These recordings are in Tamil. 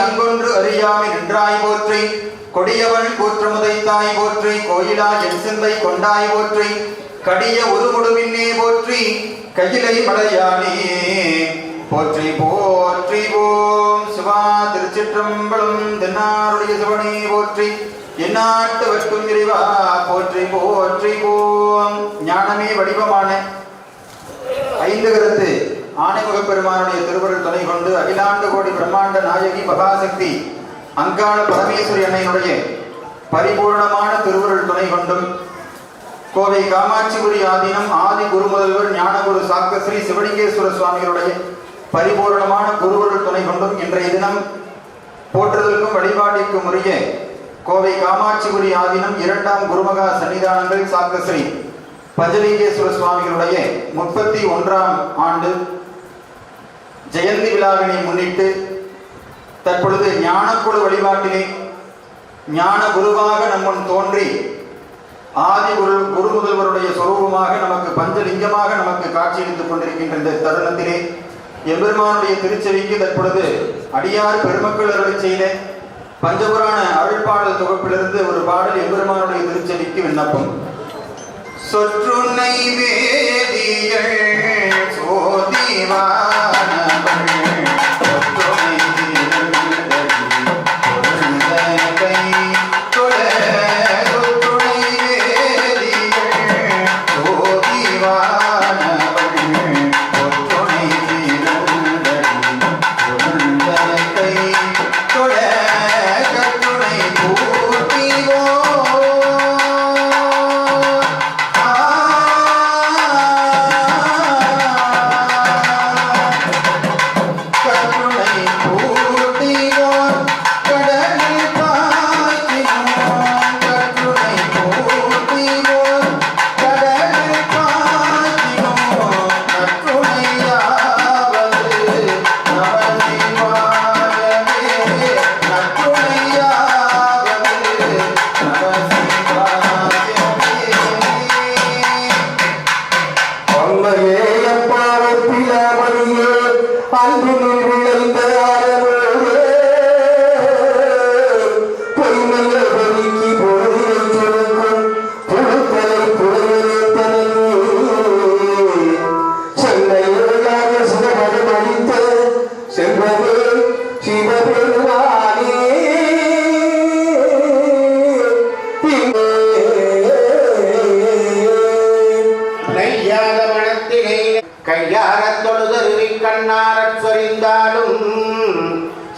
அங்கொன்று அறியாமை நின்றாய் போற்றி. கொடியவன் கூற்றமுதைத்தாய் போற்றி. கோயிலா என் சிந்தை கொண்டாய் போற்றி. கடிய உருமுடுமின்னே போற்றி. கையிலை மலையானே போற்றி போற்றி ஓம் சிவா திருச்சிற்றம்பலம் தென்னாருடைய சிவனே போற்றி. எந்நாட்டு வர்க்கும் இறைவா. போற்றி போற்றி ஓம் ஞானமே வடிவமான ஐந்து கருத்து. ஆணைமுகப் பெருமானுடைய திருவருள் துணை கொண்டு அகிலாண்ட கோடி பிரம்மாண்ட நாயகி மகாசக்தி அங்காள பரமேஸ்வரி அன்னையினுடைய பரிபூர்ணமான திருவருள் துணை கொண்டும் கோவை காமாட்சிபுரி ஆதீனம் ஆதி குருமுதல்வர் ஞானகுரு சாக்கஸ்ரீ சிவலிங்கேஸ்வர சுவாமிகளுடைய பரிபூர்ணமான குருவருள் துணை கொண்டும் இன்றைய தினம் போற்றுதலுக்கும் வழிபாட்டிற்கும் உரிய கோவை காமாட்சிபுரி ஆதீனம் இரண்டாம் குருமகா சன்னிதானங்கள் சாக்கஸ்ரீ பஞ்சலிங்கேஸ்வர சுவாமிகளுடைய முப்பத்தி ஒன்றாம் ஆண்டு ஜெயந்தி விழாவினை முன்னிட்டு தற்பொழுது ஞானக்குழு வழிபாட்டிலே ஞான குருவாக நம்முன் தோன்றி ஆதி குரு குரு முதல்வருடைய சொரூபமாக நமக்கு பஞ்சலிங்கமாக நமக்கு காட்சியளித்துக் கொண்டிருக்கின்ற இந்த தருணத்திலே எம்பெருமானுடைய திருச்செவிக்கு தற்பொழுது அடியார் பெருமக்கள் அருளை செய்த பஞ்சபுராண அருள்பாடல் தொகுப்பிலிருந்து ஒரு பாடல் எம்பெருமானுடைய திருச்செவிக்கு விண்ணப்பம். சொற்றுனை வேதியள் சோதிவானவள்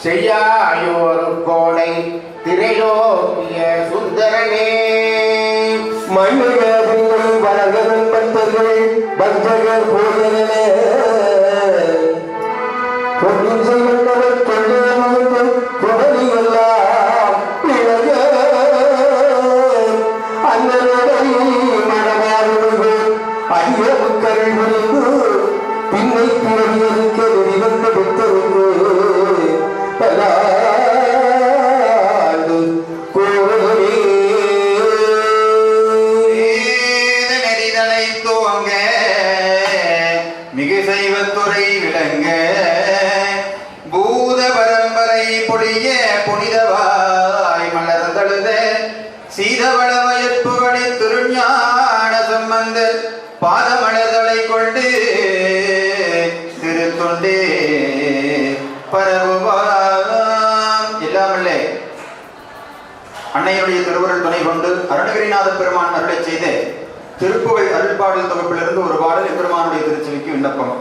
செய்யாயோரு கோடை திரைலோக்கிய சுந்தரனே. மண்ணுகள் வளர்கவன் பந்தர்கள் பந்தர்கள் போதன துறை விளங்க பூத பரம்பரை பொழிய புனிதவாய் மலர்ந்தழுத சீதவளவயற்புகழி திருஞான சம்பந்தர் பாதமலர்களை கொண்டு திருத்தொண்டே பரவுவாராம். இல்லாமல்லே அன்னையுடைய திருவுருள் துணை கொண்டு அருணகிரிநாத பெருமான் அருளை செய்து திருப்புகை அருள்பாடல் தொகுப்பிலிருந்து ஒரு பாடல் பெருமானுடைய திருச்செவிக்கு விண்ணப்பம்.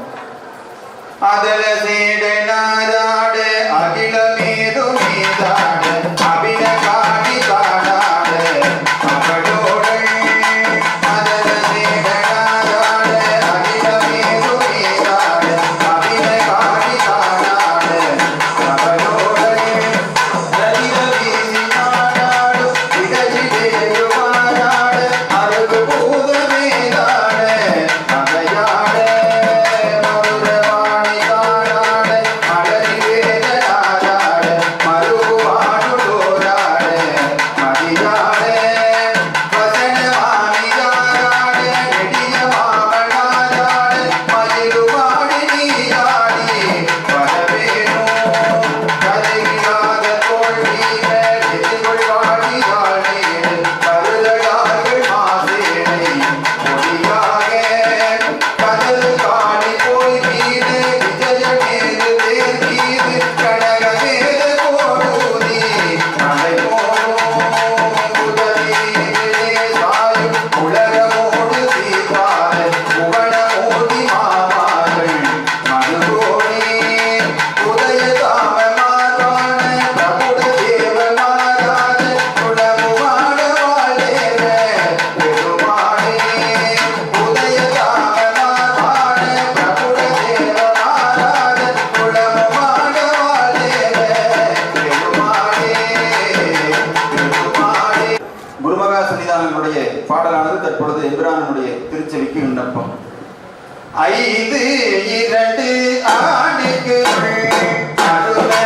அதில் சீடு நாராடு அகில மீது மீதா பாடலானது தற்பொழுது எம்பிரானுடைய திருச்செவிக்கு விண்ணப்பம். ஐந்து இரண்டு ஆண்டுக்கு அருளை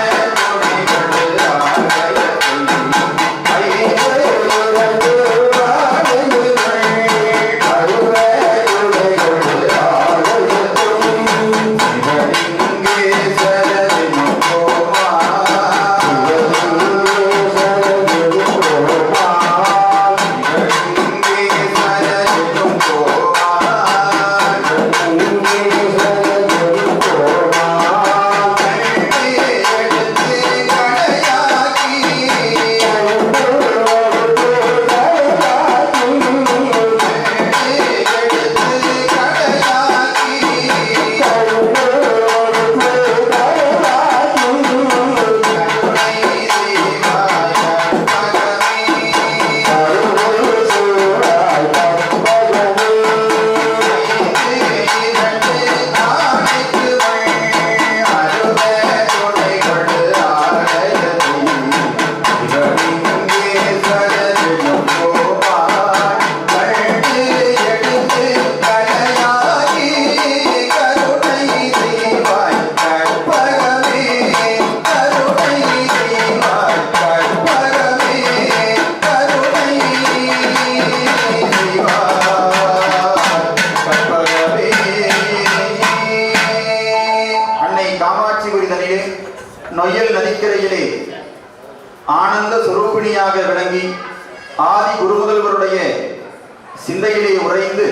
நிறைந்து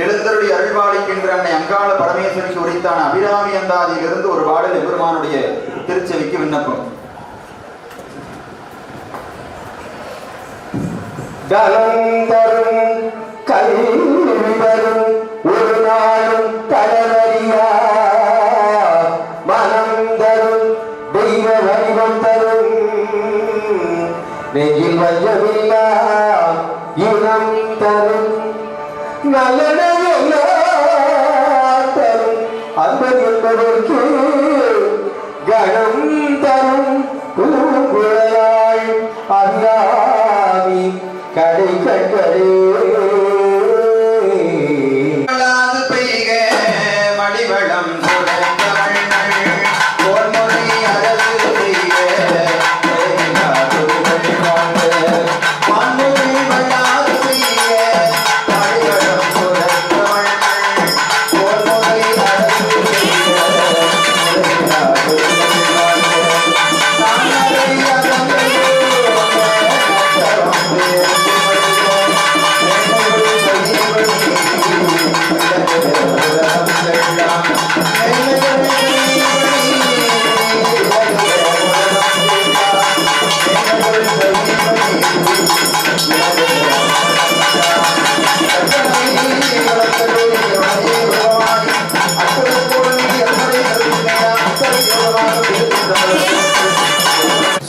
எழுந்தருடைய அருள்வாளிக்கின்ற அன்னை அங்காள பரமேஸ்வரிக்கு உரித்தான அபிராமி அந்தாதியிலிருந்து ஒரு பாடல் எபெருமானுடைய திருச்செவிக்கு விண்ணப்பம். தலம் தரும்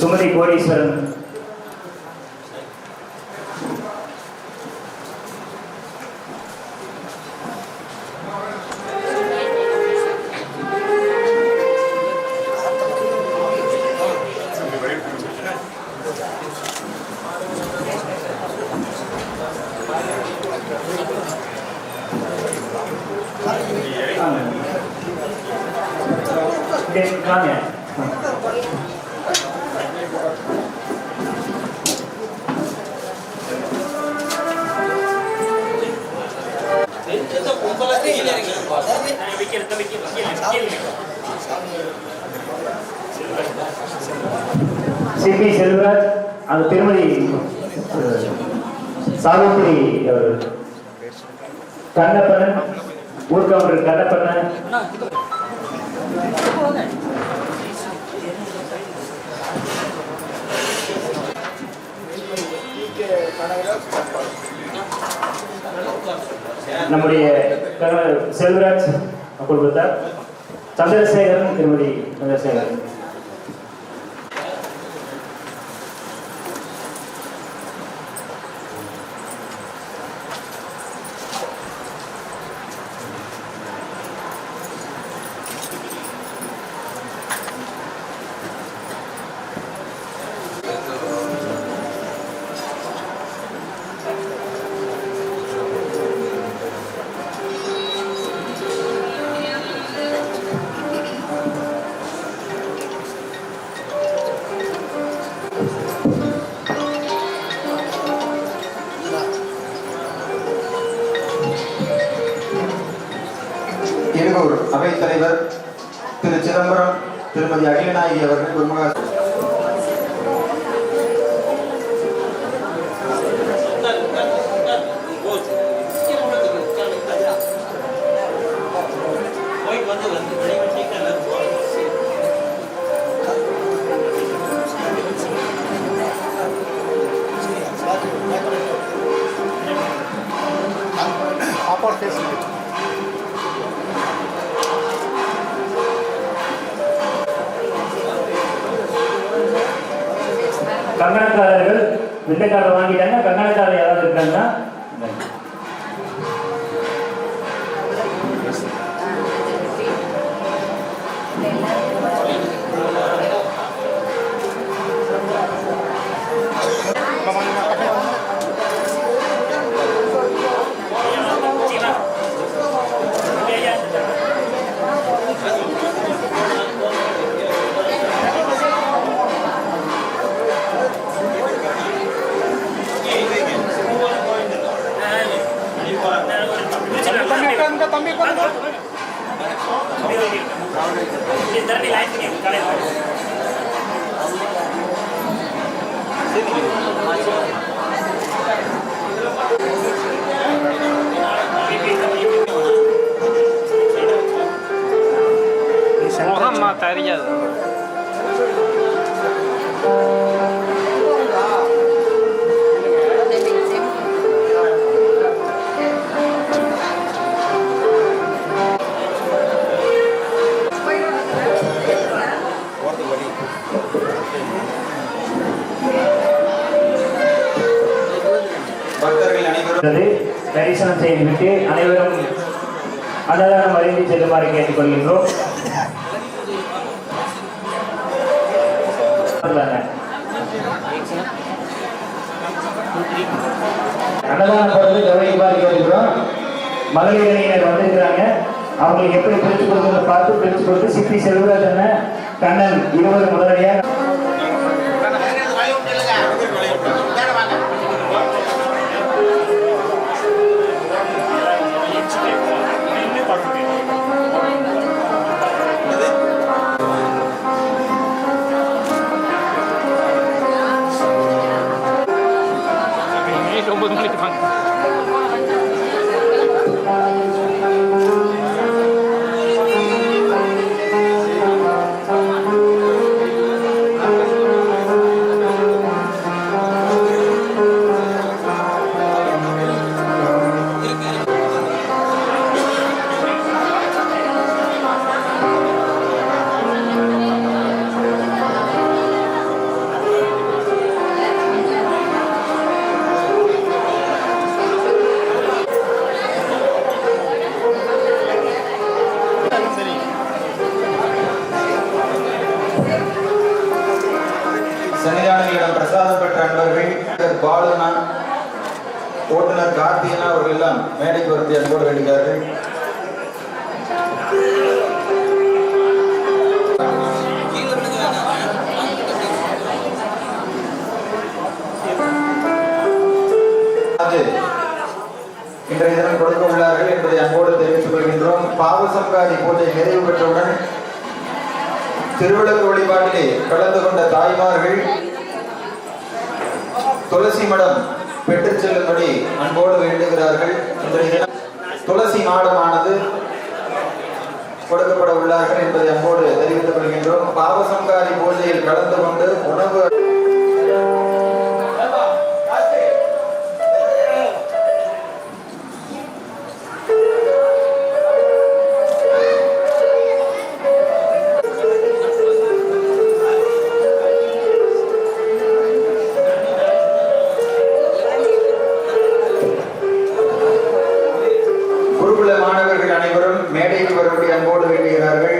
குமரி கோடீஸ்வரன் சிபி செல்வராஜ் அந்த திருமதி சாவித்திரி அவர்கள் கண்ணப்பண்ணன் ஊர்கவுண்டர் கண்ணப்பண்ணன். நம்முடைய செல்வராஜ் குடும்பத்தார் சந்திரசேகரன் திருமதி சந்திரசேகரன். செய்துவிட்டு அனைவரும் அன்னதானம் அறிந்து செல்லுமாறு கேட்டுக்கொள்கின்றோம். அன்னதானம் போறது கவனிக்குமாறு கேட்டுக்கிறோம் மகளிர் வந்திருக்கிறாங்க. அவங்களுக்கு எப்படி பிரித்து கொடுக்கறத பார்த்து பிரித்து கொடுத்து சிப்பி செல்வராஜ் கண்ணன் இருவர் முதலடியாக இன்றைய தினம் கொடுக்க உள்ளார்கள் என்பதை அன்போடு தெரிவித்துக் கொள்கின்றோம். பாவசங்காரி பூஜை நிறைவு பெற்றவுடன் திருவிளக்கு வழிபாட்டிலே கலந்து கொண்ட தாய்மார்கள் துளசி மடம் பெற்றுச் செல்லும்படி அன்போடு வேண்டுகிறார்கள். இன்றைய தினம் துளசி மாடமானது கொடுக்கப்பட உள்ளார்கள் என்பதை அன்போடு தெரிவித்துக் கொள்கின்றோம். பாவசங்காரி பூஜையில் கலந்து கொண்டு உணவு மேடைக்கு அன்போடு வேண்டுகிறார்கள்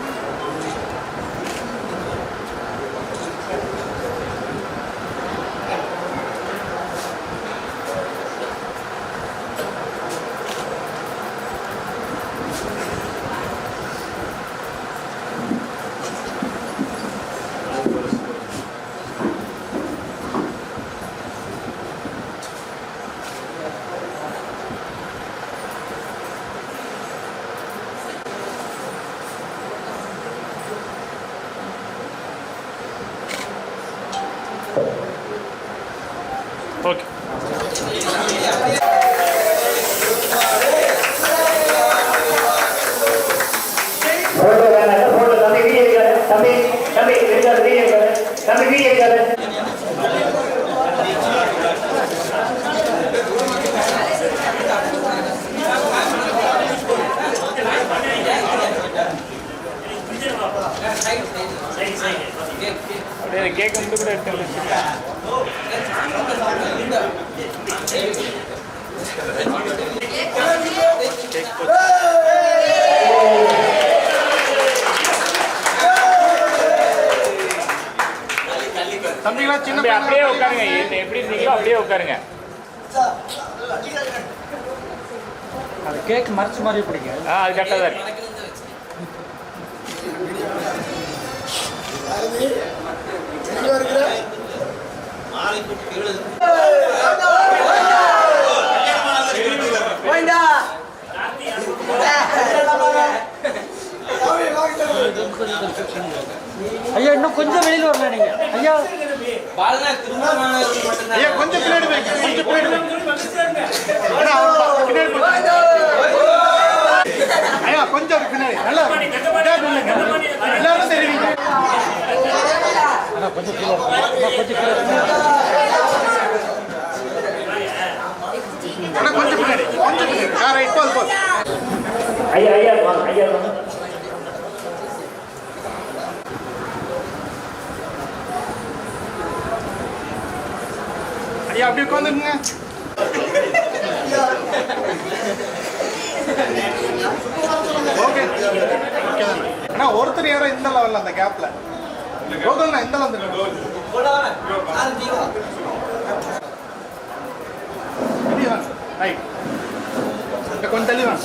தம்பி, அப்படியே உட்காருங்க. எப்படி இருந்தீங்களோ அப்படியே உட்காருங்க. அது கேக் மறைச்ச மாதிரி பிடிங்க. ஆ அது கரெக்டாக தான் இருக்கு. ஐயா இன்னும் கொஞ்சம் வெளியில் வரணும் நீங்க. ஐயா கொஞ்சம் பின்னாடி கொஞ்சம் பின்னாடி கொஞ்சம் பின்னாடி. நல்லா. எல்லாரும் தெரியுங்க. அண்ணா கொஞ்சம் பின்னாடி. கொஞ்சம் பின்னாடி. ஐயா ஐயா ஐயா ஐயா அப்படி உட்காந்துருங்க. ஓகே. அண்ணா ஒருத்தர் யாரோ இந்த லெவல்ல அந்த கேப்ல கோகுல்ண்ணா இந்த வந்துருங்க ரைட் கொஞ்சம் தெளிவான்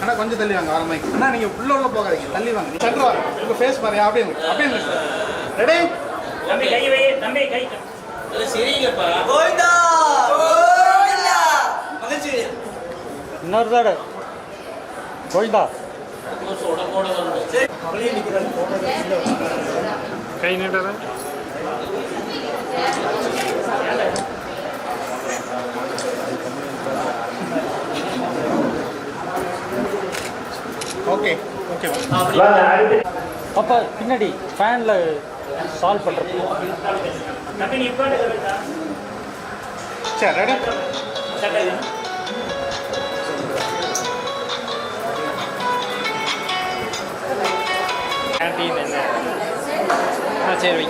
அண்ணா கொஞ்சம் தள்ளி வாங்க வர மைக் அண்ணா நீங்க உள்ள உள்ள போகாதீங்க. தள்ளி வாங்க. சென்டர் வாங்க. உங்க ஃபேஸ் பாருங்க. அப்படியே அப்படியே ரெடி தம்பி கை வை தம்பி கை. இன்னொரு தடவை கோயிந்தா கை நீட்டுறேன். ஓகே ஓகே வாங்க அடுத்து அப்போ பின்னாடி ஃபேனில் சால்வ் பண்ணுறது சரி ரெடி. கேன்டீன் என்ன ஆ சரி வை.